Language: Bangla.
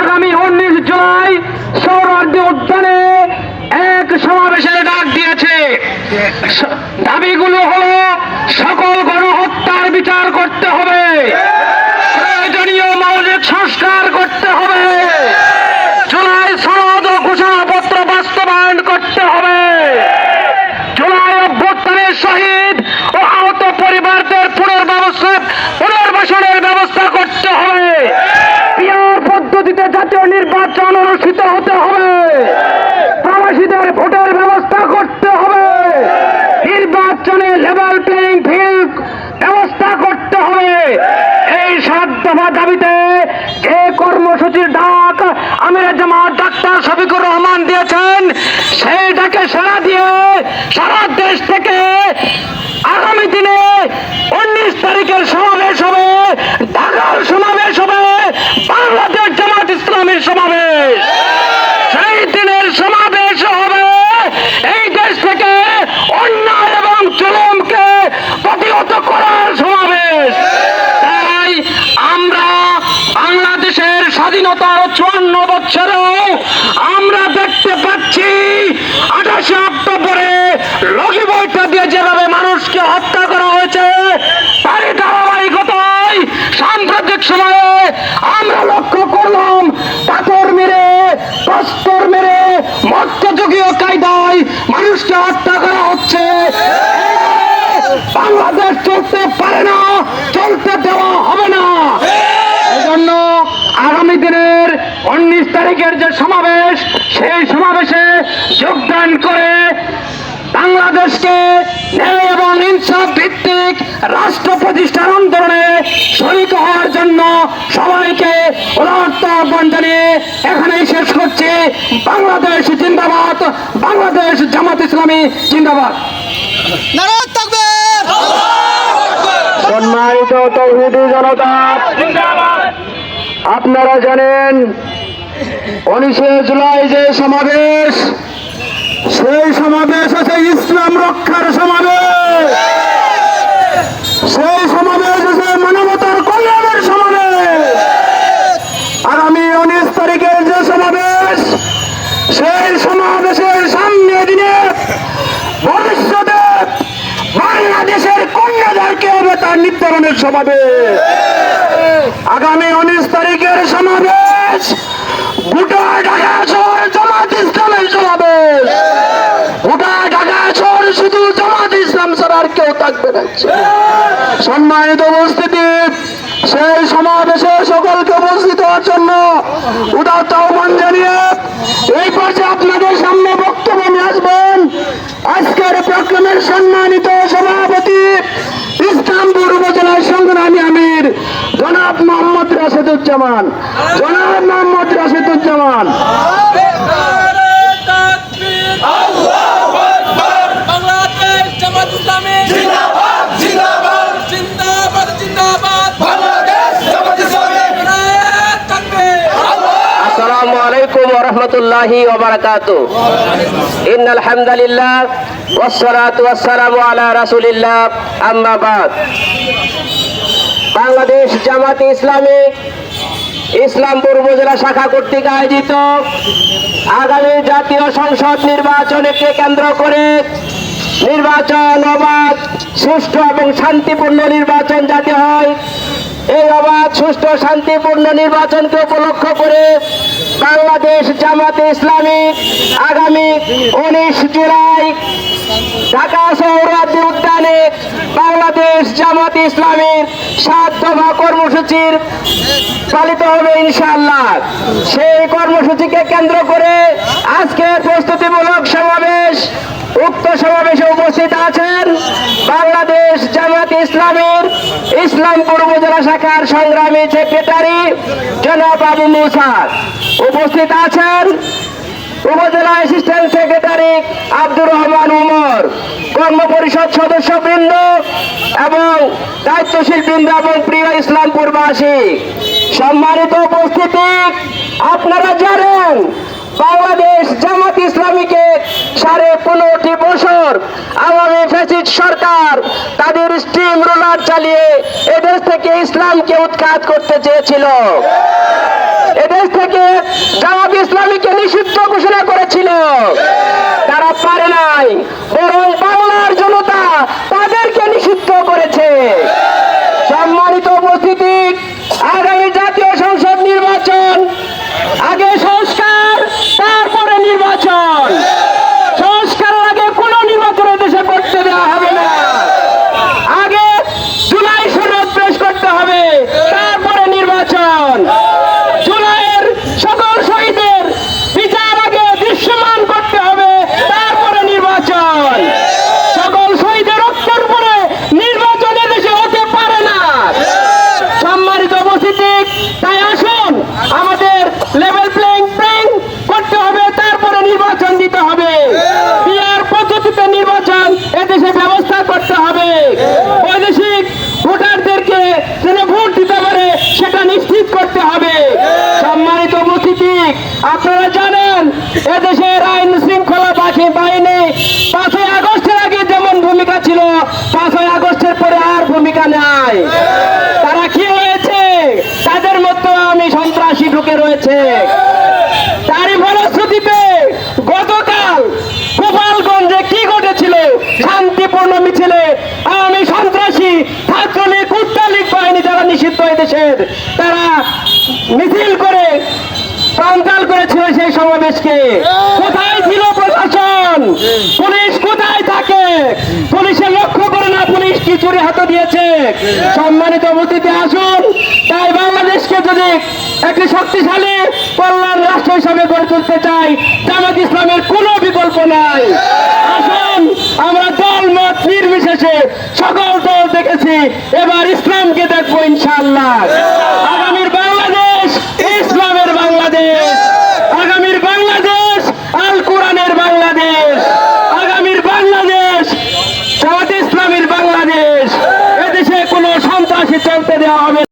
আগামী উনিশ জুলাই সৌরাজ্য উদ্যানে এক সমাবেশের ডাক দিয়েছে। দাবিগুলো হলো, সকল গণহত্যার বিচার করতে হবে। নির্বাচন অনুষ্ঠিত হতে হবে। প্রবাসীদের ভোটের ব্যবস্থা করতে হবে। নির্বাচনে লেভেল প্লেইং ফিল্ড ব্যবস্থা করতে হবে। এই সাত দফা দাবিতে যে কর্মসূচির ডাক আমির জামাত ডাক্তার শফিকুর রহমান দিয়েছেন, সেই ডাকে সাড়া দিয়ে সারা দেশ থেকে আগামী দিনে উনিশ তারিখের সমাবেশ হবে। ঢাকার সমাবেশ হবে। কায়দায় মানুষকে হত্যা করা হচ্ছে। বাংলাদেশ চলতে পারে না, চলতে দেওয়া হবে না। এজন্য আগামী দিনের উনিশ তারিখের যে সমাবেশ, সেই সমাবেশে যোগদান করে বাংলাদেশকে ন্যায় এবং ইনসাফ ভিত্তিক রাষ্ট্র প্রতিষ্ঠার আন্দোলনে শরিক হওয়ার জন্য সবাইকে উদার্ত আহ্বান জানিয়ে এখানেই শেষ করছি। বাংলাদেশ বাংলাদেশ জামাত ইসলামী জিন্দাবাদ। সম্মানিত তৌহিদি জনতা আপনারা জানেন উনিশে জুলাই যে সমাবেশ সেই সমাবেশ আছে ইসলাম রক্ষার সমাবেশ। সেই হবে নির্ধারণের সমাবেশ। আগামী উনিশ তারিখের সমাবেশ। সমাবেশ। গোটা ঢাকা শুধু আর কেউ সম্মানিত উপস্থিতি, সেই সমাবেশে সকলকে উপস্থিত হওয়ার জন্য উদাত্ত আহ্বান জানিয়ে এই পর্যায়ে আপনাদের সামনে বক্তব্য নিয়ে আসবেন। আজকের প্রোগ্রামের সম্মানিত সভাপতি ইসলামপুর উপজেলার সংগ্রামী আমির জনাব মোহাম্মদ রাশেদুজ্জামান, জনাব মোহাম্মদ রাশেদুজ্জামান। আসসালামু আলাইকুম ওরহমতুল্লাহি ওবরাকাত ইন আলহামদুলিল্লাহ ওয়াসসালাতু ওয়াসসালামু আলা আম্মা বাদ। বাংলাদেশ জামাত ইসলামী ইসলামপুর উপজেলা শাখা কর্তৃক আয়োজিত আগামী জাতীয় সংসদ নির্বাচনকে কেন্দ্র করে নির্বাচন অবাধ, সুষ্ঠু এবং শান্তিপূর্ণ নির্বাচন যাতে হয়। এই অবাধ, সুষ্ঠু, শান্তিপূর্ণ নির্বাচনকে উপলক্ষ করে বাংলাদেশ জামাতে ইসলামী আগামী উনিশ জুলাই ঢাকা সৌরাব্দী উদ্যানে বাংলাদেশ জামাত ইসলামের সাত দফা কর্মসূচির পালিত হবে ইনশাআল্লাহ। সেই কর্মসূচিকে কেন্দ্র করে আজকের প্রস্তুতিমূলক সমাবেশ, উক্ত সমাবেশে উপস্থিত আছেন বাংলাদেশ জামাত ইসলামীর ইসলামপুর উপজেলা শাখার সংগ্রামী সেক্রেটারি জনাব আবু মুসা উপস্থিত আছেন উপজেলা অ্যাসিস্ট্যান্ট সেক্রেটারি আব্দুর রহমান উমর কর্ম পরিষদ সদস্যবৃন্দ এবং দায়িত্বশীল বৃন্দ এবং প্রিয় ইসলামপুরবাসী, সম্মানিত উপস্থিতি, আপনারা জানেন বাংলাদেশ জামাত ইসলামীকে সাড়ে পনেরোটি বছর আওয়ামী ফ্যাসিস্ট সরকার তাদের স্টিম রোলার চালিয়ে এদেশ থেকে ইসলামকে উৎখাত করতে চেয়েছিল। এদেশ থেকে জামাত ইসলামীকে নিষিদ্ধ ঘোষণা করেছিল। তারা পারে নাই, বরং বাংলার জনতা তাদেরকে নিষিদ্ধ করেছে। নির্বাচন এদেশে ব্যবস্থা করতে হবে। বৈদেশিক ভোটারদেরকে যেন ভোট দিতে পারে, সেটা নিশ্চিত করতে হবে। সম্মানিত অতিথি, আপনারা জানেন, এদেশের আইন শৃঙ্খলা পাখি বাহিনী পাঁচই আগস্টের আগে যেমন ভূমিকা ছিল, পাঁচই আগস্টের পরে আর ভূমিকা নাই। তারা কি হয়েছে? তাদের মতো আমি সন্ত্রাসী ঢুকে রয়েছে। দেশের তারা মিছিল করে প্রান্তাল করেছিল সেই সমাবেশকে। কোথায় ছিল প্রশাসন? পুলিশ কোথায় থাকে? পুলিশের লক্ষ্য করে না পুলিশ কি চুরি হাতে দিয়েছে? সম্মানিত অতিথি, আসুন। তাই বাংলাদেশকে যদি একটি শক্তিশালী কল্যাণ রাষ্ট্র হিসাবে গড়ে তুলতে চাই, জামাত ইসলামের কোনো বিকল্প নাই। আসুন, আমরা দল মত নির্বিশেষে সকল এবার ইসলামকে দেখব ইনশাআল্লাহ।